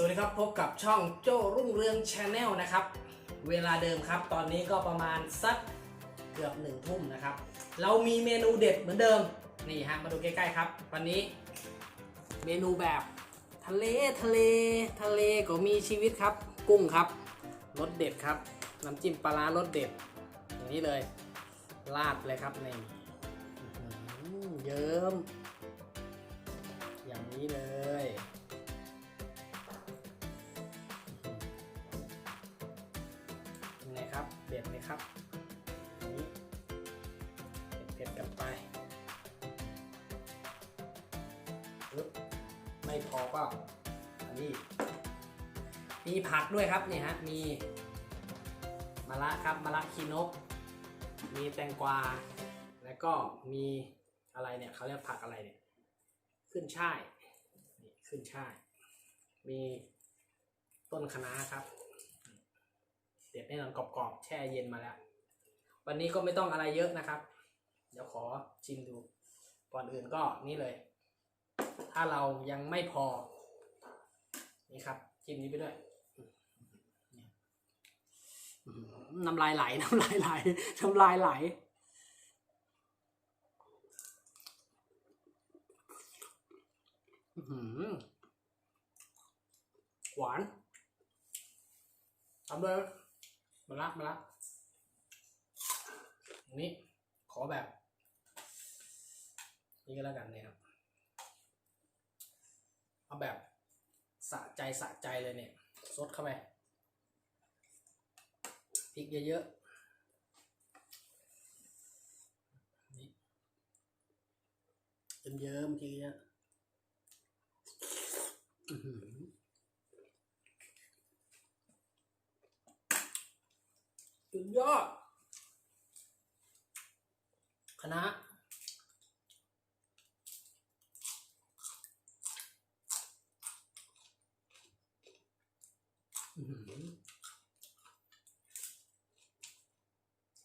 สวัสดีครับ พบกับช่องโจ้รุ่งเรืองชาแนลนะครับ เวลาเดิมครับ ตอนนี้ก็ประมาณสักเกือบหนึ่งทุ่มนะครับ เรามีเมนูเด็ดเหมือนเดิม นี่ฮะ มาดูใกล้ๆครับ วันนี้เมนูแบบทะเลทะเลทะเลก็มีชีวิตครับ กุ้งครับรสเด็ดครับ น้ำจิ้มปลาร้ารสเด็ด อย่างนี้เลยลาดเลยครับนี่เยิ้มอย่างนี้เลย งครับเด็ดไหมครับนี้เผ็ดๆกันไปปึ๊บไม่พอก็อันนี้ มีผักด้วยครับนี่ฮะมีมะระครับมะระคีนก มีแตงกวา แล้วก็มีอะไรเนี่ยเขาเรียกผักอะไรเนี่ยขึ้นช่ายนี่ขึ้นช่าย มีต้นคะน้าครับ เด็ดแน่นอนกรอบๆแช่เย็นมาแล้ว วันนี้ก็ไม่ต้องอะไรเยอะนะครับ เดี๋ยวขอชิมดู ก่อนอื่นก็นี่เลย ถ้าเรายังไม่พอ นี่ครับจิ้มนี้ไปด้วยน้ำลายไหล น้ำลายไหล น้ำลายไหล หวานทำด้วย มาละมาละอันนี้ขอแบบ นี่ก็แล้วกันนะครับ เอาแบบสะใจสะใจเลยเนี่ยซดเข้าไปพริกเยอะๆนี่เยิ้มๆพริกเยอะอื้อหือ สุด ยอดคณะ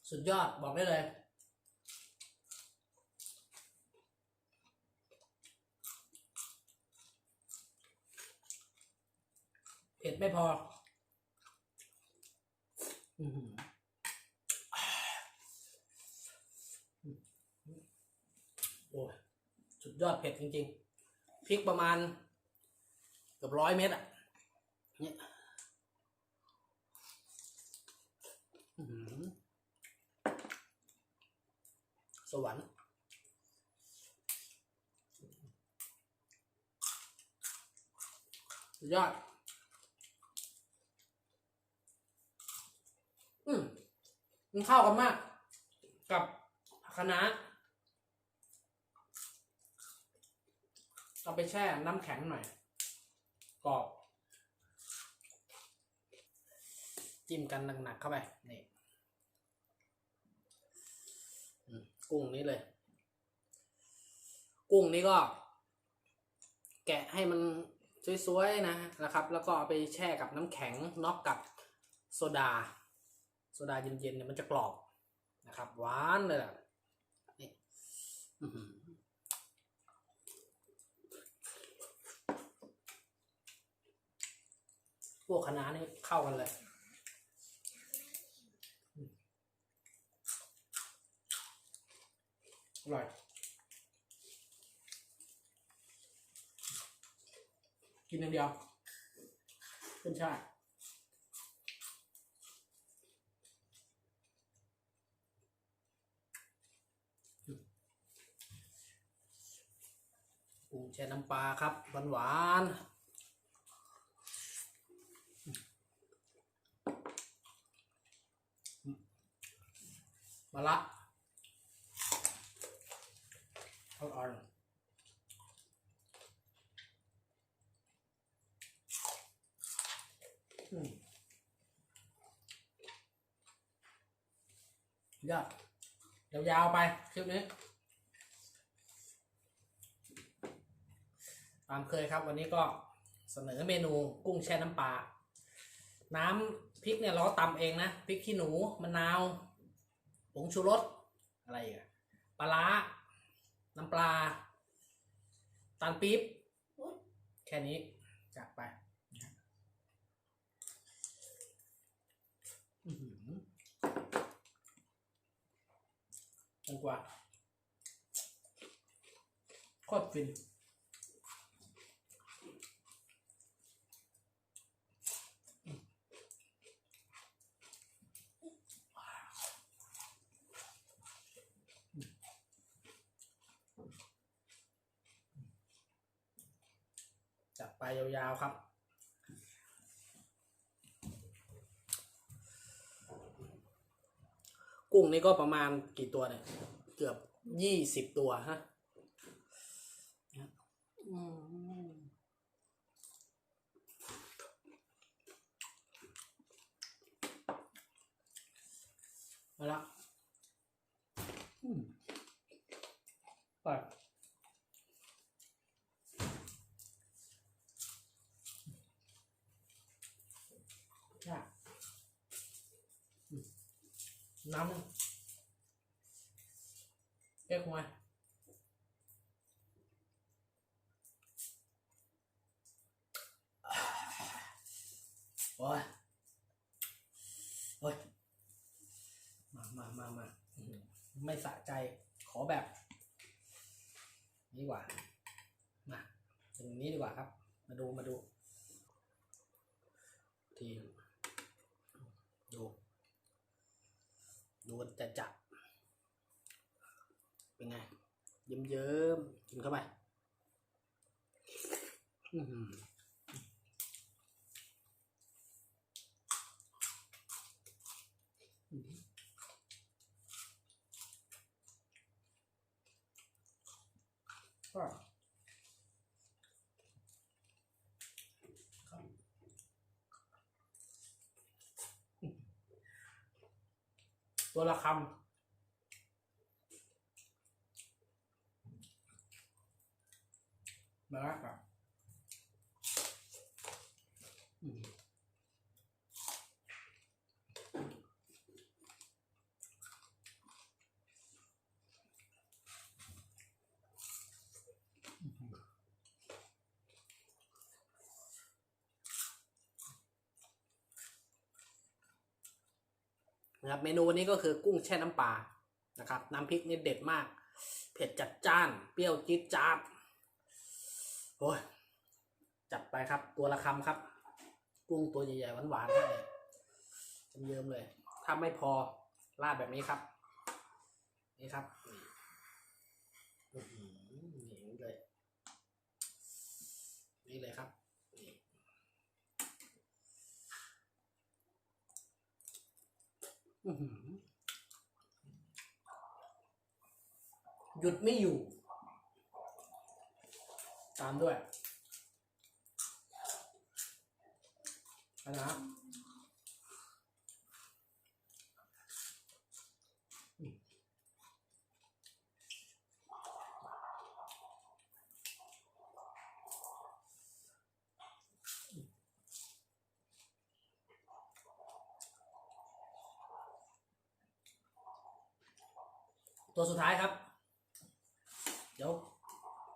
สุดยอดบอกได้เลยเผ็ดไม่พอ อือหือ โอ้ย สุดยอดเผ็ดจริงๆพริกประมาณเกือบร้อยเม็ดอะเนี่ยสวรรค์ยอด อืมมันเข้ากันมาก กับผักคะน้า เอาไปแช่น้ำแข็งหน่อยกรอบจิ้มกันหนักๆเข้าไปนี่กุ้งนี้เลย กุ้งนี้ก็ แกะให้มันสวยๆนะนะครับ แล้วก็เอาไปแช่กับน้ำแข็งน็อกกับโซดา โซดาเย็นๆเนี่ยมันจะกรอบนะครับ หวานเลยล่ะนี่อื้อหือ พ วกคณะน้านี่เข้ากันเลยอร่อยกินอย่างเดียวขึ้นช่ายปูแช่น้ำปลาครับหวานหวานๆ มะ ละอ่อนๆอืมยอดยาวๆไปคลิปนี้ ตามเคยครับวันนี้ก็เสนอเมนูกุ้งแช่น้ำปลา น้ำพริกเนี่ยเราตำเองนะ พริกขี้หนูมะนาว ผงชูรสอะไรอะปลาร้า น้ำปลาตาลปี๊บแค่นี้จัดไปจังกว่าโคตรฟิน ยาวๆครับกุ้งนี่ก็ประมาณกี่ตัวเนี่ย เกือบยี่สิบตัวฮะอืมมาละอืมไปยากอืม น้ำมึงเอ๊ะมาโอ้ยโอ้ยมามามามาไม่สะใจ ขอแบบ นี้ดีกว่า มาตรงนี้ดีกว่าครับ มาดูมาดู ทีดู ดูกันจะจัดเป็นไง เยิ้มๆกินเข้าไป อื้อหืออื้อหือก็ครับ ตัวละคำมาละครับ นะครับเมนูวันนี้ก็คือกุ้งแช่น้ำปลานะครับน้ำพริกนี่เด็ดมาก เผ็ดจัดจ้าน เปรี้ยวจี๊ดจ๊าดโอ้ยจัดไปครับ ตัวละคำครับ กุ้งตัวใหญ่ๆหวานๆให้เยิ้มเลย ถ้าไม่พอราดแบบนี้ครับ นี่ครับนี่เลยนี่เลยครับนี่อื้อ หยุดไม่อยู่ ตามด้วยอันนะอื ตัวสุดท้ายครับ เดี๋ยว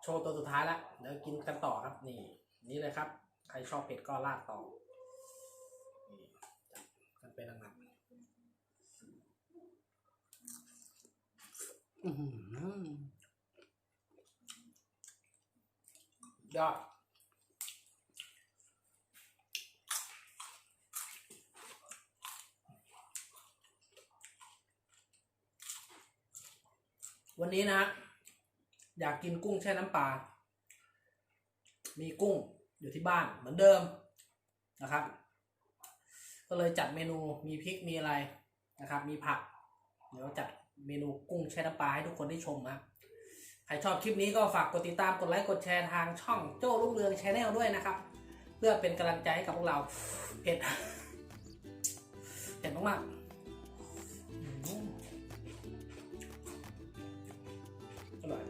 โชว์ตัวสุดท้ายแล้วเดี๋ยวกินกันต่อครับ นี่ นี่เลยครับ ใครชอบเผ็ดก็ราดต่อนี่จัดกันไปหนักๆอื้อหือยอด วันนี้นะ อยากกินกุ้งแช่น้ำปลา มีกุ้งอยู่ที่บ้านเหมือนเดิมนะครับ ก็เลยจัดเมนูมีพริกมีอะไรนะครับ มีผัก เดี๋ยวจัดเมนูกุ้งแช่น้ำปลาให้ทุกคนได้ชมนะใครชอบคลิปนี้ก็ฝากกดติดตามกดไลค์กดแชร์ทางช่องโจ้รุ่งเรืองชาแนลด้วยนะครับ เพื่อเป็นกำลังใจให้กับพวกเราเผ็ดเผ็ดมากๆ อร่อย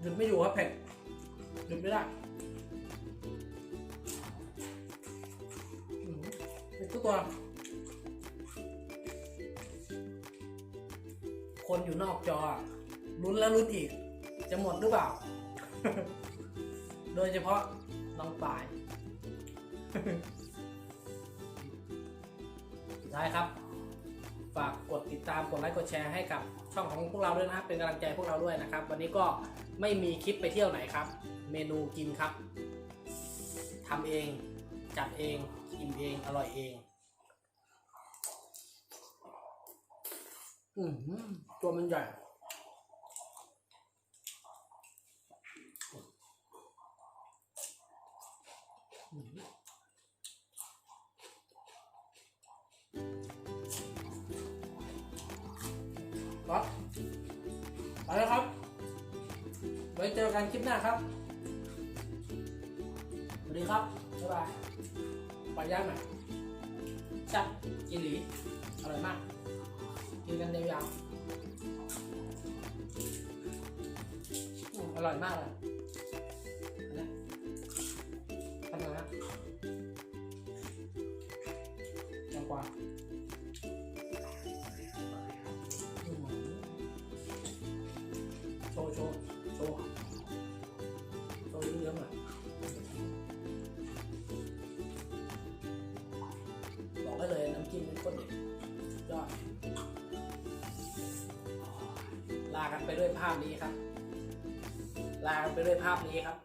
หยุดไม่อยู่ครับเผ็ดหยุดไม่ได้เผ็ดทุกตัว คนอยู่นอกจอลุ้นแล้วลุ้นอีก จะหมดหรือเปล่า โดยเฉพาะน้องปาย สุดท้ายครับ ฝากกดติดตามกดไลค์กดแชร์ให้กับช่องของพวกเราด้วยนะครับ เป็นกำลังใจพวกเราด้วยนะครับ วันนี้ก็ไม่มีคลิปไปเที่ยวไหนครับ เมนูกินครับทำเอง จัดเองกินเองอร่อยเองอือหือตัวมันใหญ่ วัสดีครับบ๊ายบายปลาย่างหม่จับกินหลีอร่อยมาก กินกันยาวๆอืมอร่อยมากเลยนะทำไงฮะแตงกวา กันไปด้วยภาพนี้ครับ ลากันไปด้วยภาพนี้ครับ